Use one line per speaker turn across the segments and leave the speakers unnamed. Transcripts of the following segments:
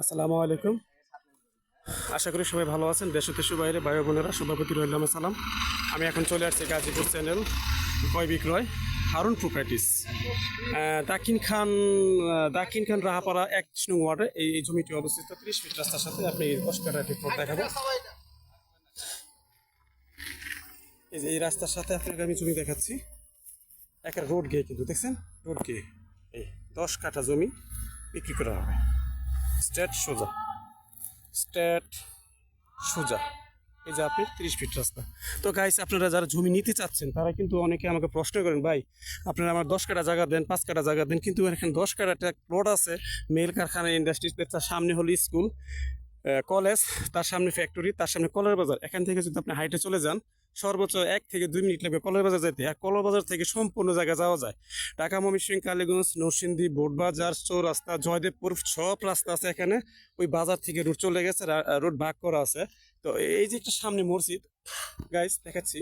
আসসালামু আলাইকুম। আশা করি সবাই ভালো আছেন। দেশ দেশের বাইরে ভাই বোনেরা সভাপতি রহিলাম সালাম। আমি এখন চলে আসছি গাজীপুর চ্যানেল ক্রয় বিক্রয়, হারুন প্রপার্টিস। দাক্ষিণ খান দাক্ষিণ খান রাহাপাড়া এক নং ওয়ার্ডে এই জমিটি অবস্থিত। ত্রিশ ফিট রাস্তার সাথে আপনি দশ দেখাবো। এই যে এই রাস্তার সাথে আপনাকে আমি জমি দেখাচ্ছি। একটা রোড গিয়ে কিন্তু, দেখছেন? রোড গিয়ে এই দশ কাঠা জমি বিক্রি করা হবে। স্ট্রেট সোজা। স্ট্রেট সোজা। এই যে আপনি তিরিশ ফিট রাস্তা। তো গাইস আপনারা যারা জমি নিতে চাচ্ছেন, তারা কিন্তু অনেকে আমাকে প্রশ্ন করেন, ভাই, আপনারা আমার দশ কাটা জায়গা দেন, পাঁচ কাটা জায়গা দেন। কিন্তু এখানে দশ কাটা একটা প্লট আছে মেল কারখানা ইন্ডাস্ট্রিজ তার সামনে হলো স্কুল কলেজ, তার সামনে ফ্যাক্টরি তার সামনে কলের বাজার। এখান থেকে যদি আপনি হাইটে চলে যান, সর্বোচ্চ এক থেকে দুই মিনিট লাগবে কলের বাজার যেতে। আর কলের বাজার থেকে সম্পূর্ণ জায়গা যাওয়া যায়। ঢাকা ময়মনসিং কালীগঞ্জ, নরসিংদী বোটবাজার চৌরাস্তা, জয়দেবপুর, সব রাস্তা আছে এখানে। ওই বাজার থেকে রোড চলে গেছে রোড ভাগ করা আছে। তো এই যে একটা সামনে মসজিদ গাইস দেখাচ্ছি।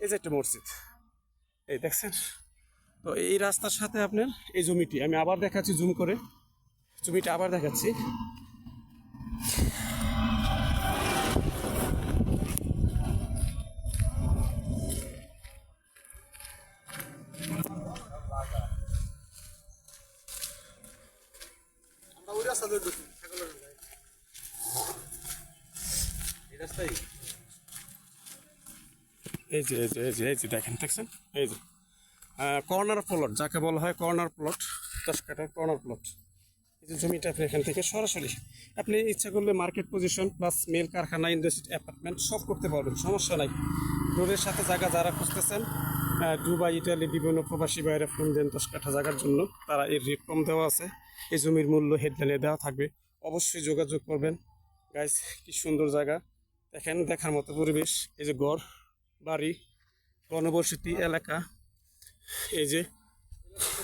এই যে একটা মসজিদ, এই দেখছেন? তো এই রাস্তার সাথে আপনার এই জমিটি, আমি আবার দেখাচ্ছি জুম করে। জমিটা আবার দেখাচ্ছি। এই এই এই এই দেখেন, দেখছেন? এই যে। কর্নার প্লট যাকে বলা হয় কাটার এই যে জমিটা আপনি এখান থেকে সরাসরি, আপনি ইচ্ছা করলে মার্কেট পজিশন প্লাস মেল কারখানা ইন্ডাস্ট্রি অ্যাপার্টমেন্ট সব করতে পারবেন, সমস্যা নাই। রোডের সাথে জায়গা যারা খুঁজতেছেন দুবাই ইটালি বিভিন্ন প্রবাসী বাইরে ফোন দেন দশ কাঠা জায়গার জন্য। তারা এর রেট কম দেওয়া আছে। এই জমির মূল্য হেডলাইনে দেওয়া থাকবে। অবশ্যই যোগাযোগ করবেন। গাইস কি সুন্দর জায়গা। দেখেন, দেখার মতো পরিবেশ। এই যে গড় বাড়ি গণবসতি এলাকা। এই যে,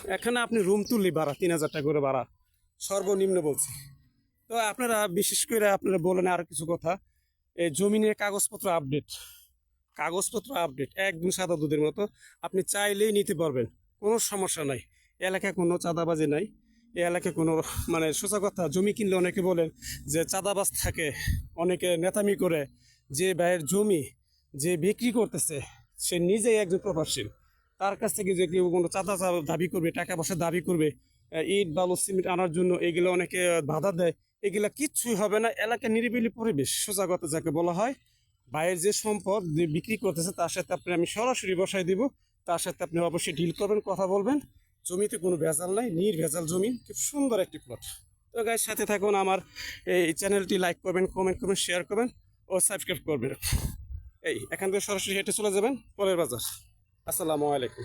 এখানে আপনি রুম তুললি ভাড়া, তিন হাজার টাকা করে ভাড়া। সর্বনিম্ন বলছি। তো আপনারা, বিশেষ করে আপনারা বলেন আর কিছু কথা। এই জমিনের কাগজপত্র আপডেট কাগজপত্র আপডেট একদম সাদা দুধের মতো। আপনি চাইলেই নিতে পারবেন, কোনো সমস্যা নাই। এলাকায় কোনো চাঁদাবাজি নাই। এই এলাকায় কোনো মানে সোজা কথা, জমি কিনলে অনেকে বলেন যে চাঁদাবাজ থাকে, অনেকে নেতামি করে, যে ব্যয়ের জমি যে বিক্রি করতেছে, সে নিজেই একজন প্রভাবশীল। তার কাছ থেকে যে কেউ কোনো চাঁদা দাবি করবে, টাকা পয়সা দাবি করবে ইট, বালু, সিমেন্ট আনার জন্য এগুলো অনেকে বাধা দেয়, এগুলা কিচ্ছুই হবে না। এলাকার নিরিবিলি পরিবেশ, সোজা কথা যাকে বলা হয়। বাইরের যে সম্পদ যে বিক্রি করতেছে, তার সাথে আপনি আমি সরাসরি বসাই দিব। তার সাথে আপনি অবশ্যই ডিল করবেন, কথা বলবেন। জমিতে কোনো ভেজাল নাই, নির্ভেজাল জমি, খুব সুন্দর একটি প্লট তো গায়ের সাথে থাকুন, আমার এই চ্যানেলটি লাইক করবেন কমেন্ট করবেন শেয়ার করবেন ও সাবস্ক্রাইব করবেন। এই, এখান থেকে সরাসরি হেঁটে চলে যাবেন, পরের বাজার। আসসালামু আলাইকুম।